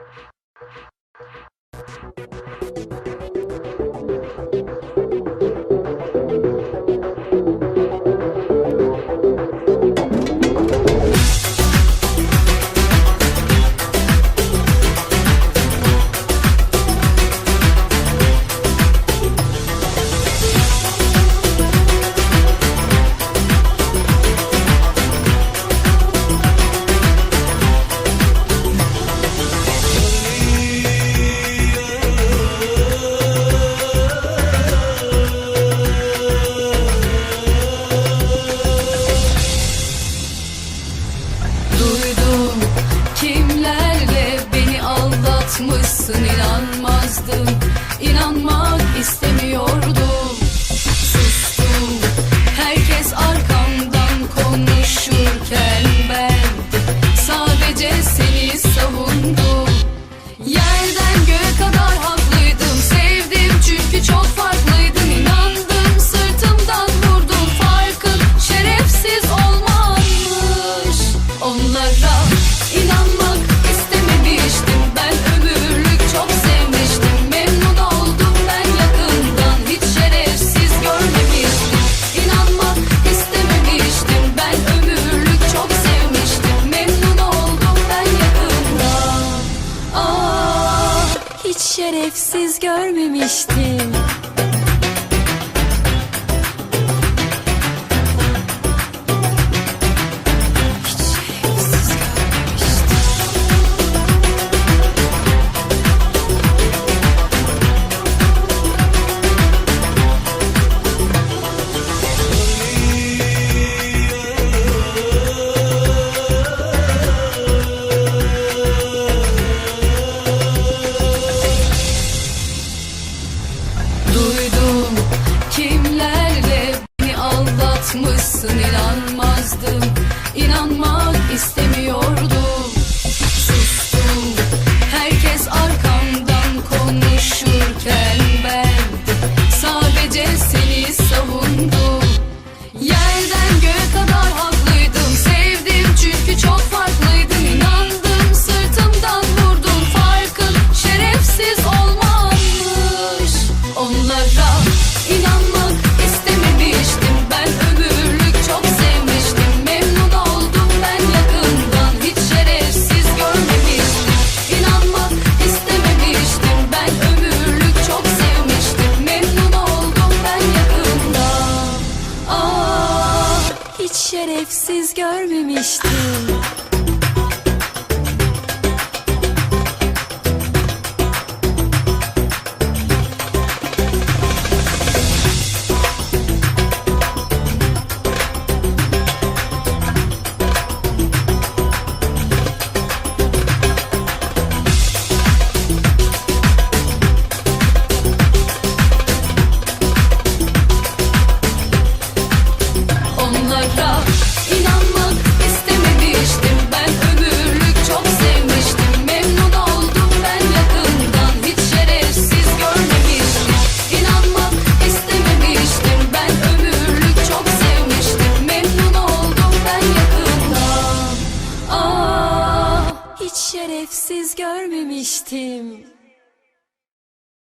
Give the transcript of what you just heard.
Thank you. Aşıkmışsın inanmazdım İnanmak istedim hedefsiz görmemiştim. atmışsın inanmazdım. İnanmak istemiyorum. şerefsiz görmemiştim. hiç şerefsiz görmemiştim.